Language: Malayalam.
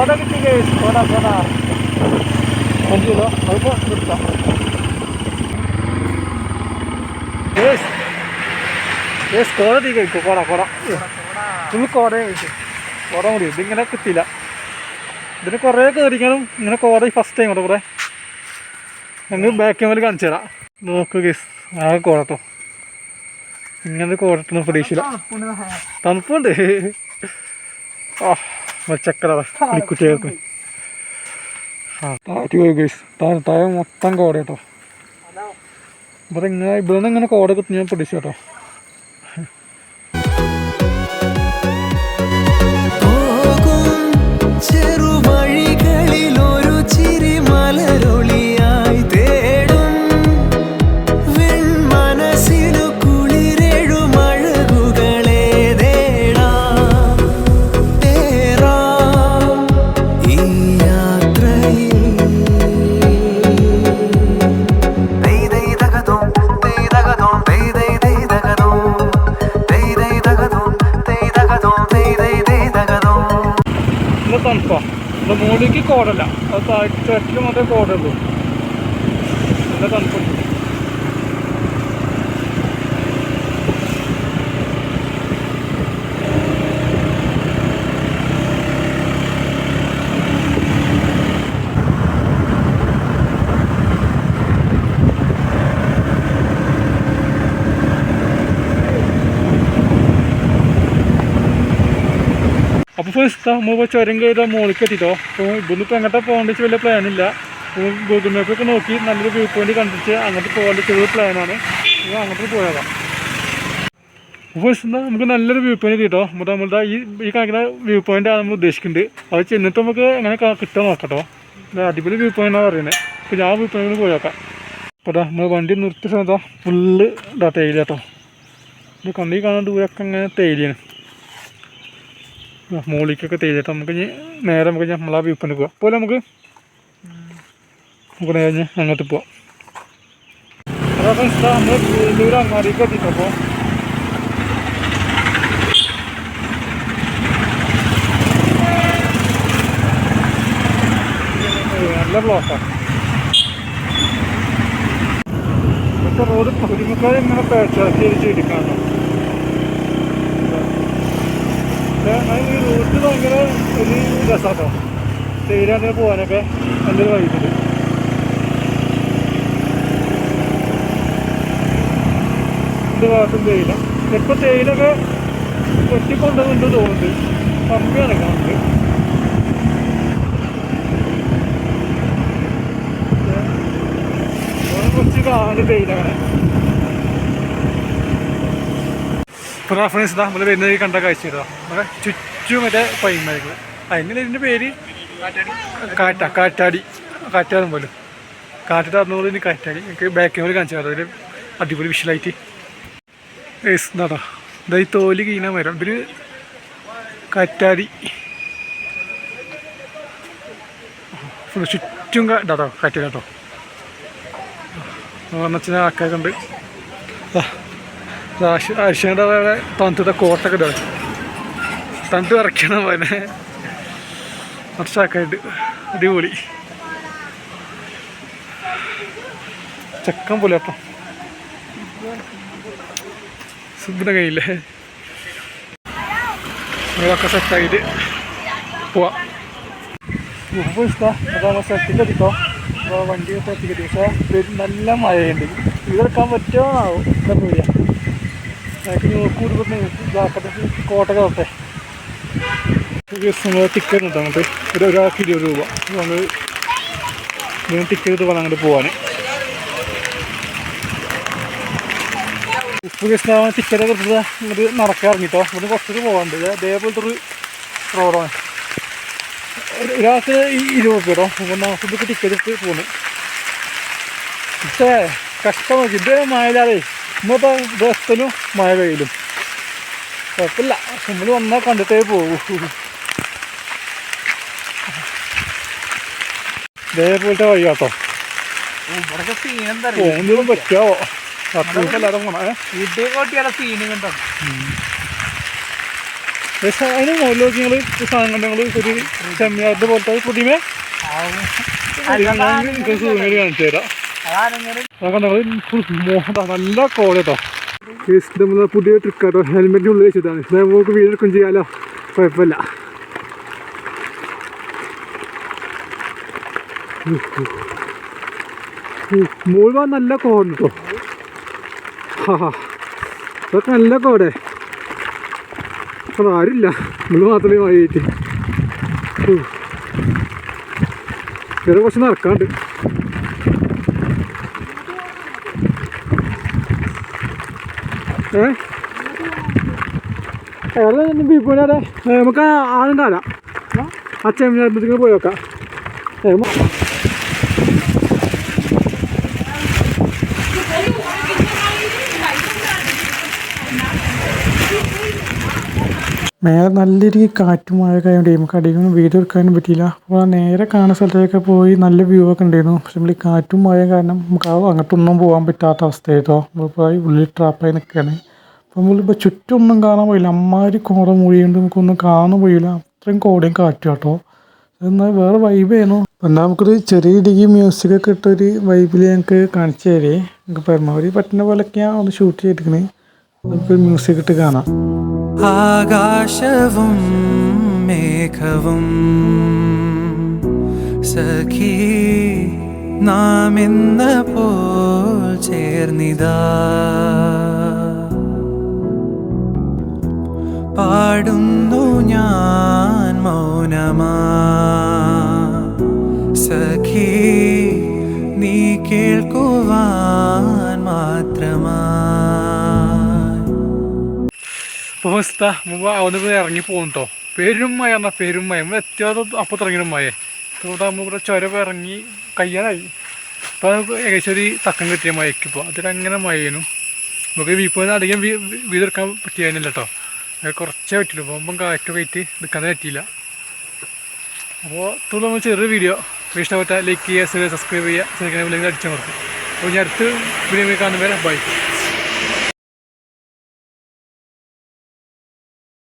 കോട കിട്ടി ഗൈസ് കോട കോട അഞ്ച് കിലോ നിർത്താം കോട കോട കോട കോട കോട ഇതിങ്ങനെ കിട്ടിയില്ല. ഇതിന് കുറേ കയറിക്കണം ഇങ്ങനെ കോട ഫസ്റ്റ് ടൈം കേട്ടോ കുറേ ഞങ്ങൾ ബാക്ക് ക്യാമറ കാണിച്ചു തരാം. നോക്ക് കേസ് ആ കോടട്ടോ ഇങ്ങനെ കോടട്ടൊന്നും പ്രതീക്ഷയില്ല. തണുപ്പുണ്ട്. ആ. ചക്കര കുട്ടികൾക്ക്. ആ. താറ്റി പോയി ഗൈസ് താഴെ താഴെ മൊത്തം കോട കേട്ടോ. ഇവിടെ ഇങ്ങനെ ഇവിടെ നിന്ന് ഇങ്ങനെ കോട കുത്തി ഞാൻ പിടിച്ചു കേട്ടോ. ഇന്ന് തണുപ്പാ. ഇവിടെ മുകളിലേക്ക് കോടല്ല. അത് താഴ്ച മാത്രമേ കോടുള്ളൂ നല്ല തണുപ്പുണ്ട്. ഫസ്റ്റ് നമ്മൾ ചുരം കയറി മുകളിലേക്ക് എത്തിയിട്ടോ അപ്പോൾ ഇവിടുന്ന് ഇപ്പോൾ എങ്ങോട്ടാ പോകേണ്ട വെച്ചാൽ വലിയ പ്ലാനില്ല ഗൂഗിൾ മാപ്പൊക്കെ നോക്കി നല്ലൊരു വ്യൂ പോയിന്റ് കണ്ടിട്ട് അങ്ങോട്ട് പോകേണ്ട ചെറിയ പ്ലാനാണ് അപ്പോൾ അങ്ങോട്ട് പോയതാണ് ഫസ്റ്റ് നമുക്ക് നല്ലൊരു വ്യൂ പോയിന്റ് കിട്ടോ അപ്പോൾ നമ്മളുടെ ഈ ഈ കാണിക്കുന്ന വ്യൂ പോയിന്റ് ആണ് നമ്മൾ ഉദ്ദേശിക്കുന്നുണ്ട് അത് ചെന്നിട്ട് നമുക്ക് എങ്ങനെ കിട്ടാൻ നോക്കട്ടോ അടിപൊളി വ്യൂ പോയിന്റ് ആണ് പറയുന്നത് അപ്പോൾ ഞാൻ വ്യൂ പോയിന്റിൽ പോയി നോക്കാം അപ്പോൾ നമ്മൾ വണ്ടി നിർത്തിയ സമയത്താ ഫുള്ള് ഇതാ തേയില കേട്ടോ ഇത് കണ്ണി കാണാൻ ദൂരൊക്കെ അങ്ങനെ തേയിലയാണ്. മുകളിലേക്കൊക്കെ തേച്ചിട്ട് നമുക്ക് ഇനി നേരെ നമുക്ക് നമ്മളാ വ്യൂ പോയിന്റ് പോവാം. പോലെ നമുക്ക് നമുക്ക് നേരെ അങ്ങോട്ട് പോവാം. അതാ ഫ്രണ്ട്സ് നമ്മൾ ദൂരം അങ്ങാടിക്ക് എത്തിക്കപ്പോൾ നല്ല ബ്ലോക്കാണ് ഇവിടുത്തെ റോഡ് പകുതിമുക്കാൽ ഇങ്ങനെ പേച്ചാക്കി എടുക്കാണ് ഈ റൂട്ട് ഭയങ്കര ഒരു രസമാട്ടോ തേയിലാണ് പോകാനൊക്കെ നല്ലൊരു വൈകുന്നത് രണ്ട് ഭാഗത്തും തേയില ഇപ്പം തേയിലൊക്കെ വെട്ടിക്കൊണ്ടുണ്ട് തോന്നുന്നുണ്ട് കമ്മിയാണ് കാണുന്നത് കുറച്ച് കാണുന്നത് തേയില കാണാൻ റഫറൻസ് ഇതാ നമ്മൾ വരുന്നത് കണ്ട കാഴ്ച ഇതാ. നമ്മുടെ ചുറ്റും മറ്റേ പൈന്മരങ്ങൾ അതിന് ഇതിന്റെ പേര് കാറ്റ കാറ്റാടി. കാറ്റാടും പോലും കാറ്റിട്ട് അറിഞ്ഞോളൂ ഇനി കാറ്റാടി. എനിക്ക് ബാക്ക് പോലെ കാണിച്ചു അതിൽ അടിപൊളി വിഷലായിട്ട് ഏസ് ഇതാടാ. ഇതായി തോൽ കീന മരം. ഇതൊരു കാറ്റാടി. ചുറ്റും കാട്ടോ കാറ്റാടി കേട്ടോ. വന്നച്ഛനെ ആക്കാറുണ്ട് ഉണ്ട്. ആഴ്ചയുടെ വേറെ തണുത്ത കോട്ടൊക്കെ ഇടാം തണുത്ത് ഇറക്കണം പോലെ കുറച്ചാക്കായിട്ട്. അടിപൊളി. ചക്കൻ പോലെ അപ്പം സുബിന്റെ കയ്യില്ലേ നിങ്ങളൊക്കെ സെറ്റായിട്ട് പോവാം. ഇപ്പോൾ ഇഷ്ടം. അതാണ് സെറ്റിന്റെ എത്തിക്കോ അപ്പോൾ വണ്ടി എത്തിക്കട്ടെ. പക്ഷേ നല്ല മഴയുണ്ട്. ഇതെടുക്കാൻ പറ്റുമോ? ആവും? എന്താ എനിക്ക് കോട്ടൊക്കെ നമ്മൾ ടിക്കറ്റ് കിട്ടും അങ്ങോട്ട്. ഒരു ഒരാൾക്ക് ഇരുപത് രൂപ. നമ്മൾ ഇതിന് ടിക്കറ്റ് എടുത്ത് വേണം അങ്ങോട്ട് പോകാൻ ഉപ്പ് കൃഷ്ണ ടിക്കറ്റ് എടുത്തത് ഇങ്ങോട്ട് നടക്കാൻ ഇറങ്ങിട്ടോ ഇവിടെ കുറച്ചൊക്കെ പോകാനുണ്ട് ഇതേപോലത്തെ ഒരു റോഡാണ് ഒരു- ഒരാൾക്ക് ഇരുപത് രൂപ കേട്ടോ അപ്പോൾ നമുക്ക് ടിക്കറ്റ് എടുത്ത് പോകുന്നു പക്ഷേ കഷ്ടം. നോക്കി ഇത് മഴയിലാതെ ഇന്നത്തെ ദിവസത്തിലും മഴ പെയ്യലും കുഴപ്പമില്ല. നമ്മൾ വന്നാൽ കണ്ടിട്ടേ പോകൂ ഇതേപോലത്തെ വഴി കേട്ടോ ഒന്നും പറ്റാവോ അത്രയ്ക്ക് എല്ലാവരും പോണേ? പക്ഷേ അതിന് മുകളിലേക്ക് നിങ്ങൾ സാധനം കണ്ട് ഒരു ചെമ്മീനായിട്ട് പോലത്തെ പുതിമേ നിങ്ങൾക്ക് സൂര്യൻ കാണിച്ചു തരാം. അതാരെങ്കിലും നല്ല കോളേട്ടോ കേട്ടോ പുതിയ ട്രിക്കാട്ടോ ഹെൽമെറ്റിനുള്ളിൽ വെച്ചിട്ടാണ്. നമുക്ക് വീടെടുക്കും ചെയ്യാലോ? കുഴപ്പമില്ല. മുഴുവൻ നല്ല കോട കേട്ടോ ഇതൊക്കെ നല്ല കോടെ ആരില്ല നമ്മൾ മാത്രമേ വായിട്ട് വേറെ കുറച്ച് നടക്കാണ്ട് ഏ? എവിടെ ബീപ്പോടെ നമുക്ക് ആളുണ്ടാവില്ല അച്ഛൻ പോയി നോക്കാം. മേലെ നല്ല രീതിക്ക് കാറ്റും മഴ കഴിയുകൊണ്ട് നമുക്ക് അടിയൊന്നും വീഡിയോ എടുക്കാനും പറ്റിയില്ല. അപ്പോൾ നേരെ കാണുന്ന സ്ഥലത്തേക്ക് പോയി നല്ല വ്യൂ ഒക്കെ ഉണ്ടായിരുന്നു പക്ഷെ നമ്മൾ ഈ കാറ്റും മഴയും കാരണം നമുക്ക് ആ അങ്ങോട്ടൊന്നും പോകാൻ പറ്റാത്ത അവസ്ഥയായിട്ടോ. നമ്മളിപ്പോൾ ഉള്ളിൽ ട്രാപ്പായി നിൽക്കുകയാണ്. അപ്പോൾ നമ്മളിപ്പോൾ ചുറ്റൊന്നും കാണാൻ പോയില്ല. അമ്മാതിരി കോട മൂഴിയുണ്ട് നമുക്കൊന്നും കാണാൻ പോയില്ല. അത്രയും കോടയും കാറ്റും കേട്ടോ എന്നാൽ വേറെ വൈബ് ആയിരുന്നു. എന്നാൽ നമുക്കൊരു ചെറിയ രീതിക്ക് മ്യൂസിക് ഒക്കെ ഇട്ടൊരു വൈബിൽ ഞങ്ങൾക്ക് കാണിച്ചു തരേ. നമുക്ക് പരമാവധി പറ്റുന്ന പോലൊക്കെയാണ് ഒന്ന് ഷൂട്ട് ചെയ്തിരിക്കുന്നത് നമുക്ക് മ്യൂസിക് ഇട്ട് കാണാം. ആകാശവും മേഘവും സഖി നാം ഇന്ന് പോൽ ചേർന്നിതാ. പാടുന്നു ഞാൻ മൗനമാ. അവസ്ഥ. അവിടെ നിന്ന് ഇറങ്ങി പോകും കേട്ടോ മഴ പറഞ്ഞാൽ പെരും മഴ നമ്മൾ എത്തിയാതെ അപ്പോൾ തുടങ്ങിയ മഴ ഇവിടെ നമ്മൾ ഇവിടെ ചുരം ഇറങ്ങി കയ്യാനായി. ഇപ്പോൾ നമുക്ക് ഏകദേശം ഒരു തക്കം കിട്ടിയ മഴയ്ക്ക് ഇപ്പോൾ അതിലങ്ങനെ മയനും നമുക്ക് വീപ്പോന്ന് അധികം വീതെടുക്കാൻ പറ്റിയായിരുന്നില്ല കേട്ടോ കുറച്ചേ പറ്റുള്ളൂ പോകുമ്പം കാറ്റൊക്കെ ആയിട്ട് എടുക്കാൻ പറ്റിയില്ല. അപ്പോൾ തുള്ളി നമ്മൾ ചെറിയൊരു വീഡിയോ. ഇഷ്ടപ്പെട്ട ലൈക്ക് ചെയ്യുക സബ്സ്ക്രൈബ് ചെയ്യുക അടിച്ചു കൊടുക്കും അപ്പോൾ ഞാൻ അടുത്ത് വീഡിയോ കാണുമ്പോൾ ബൈ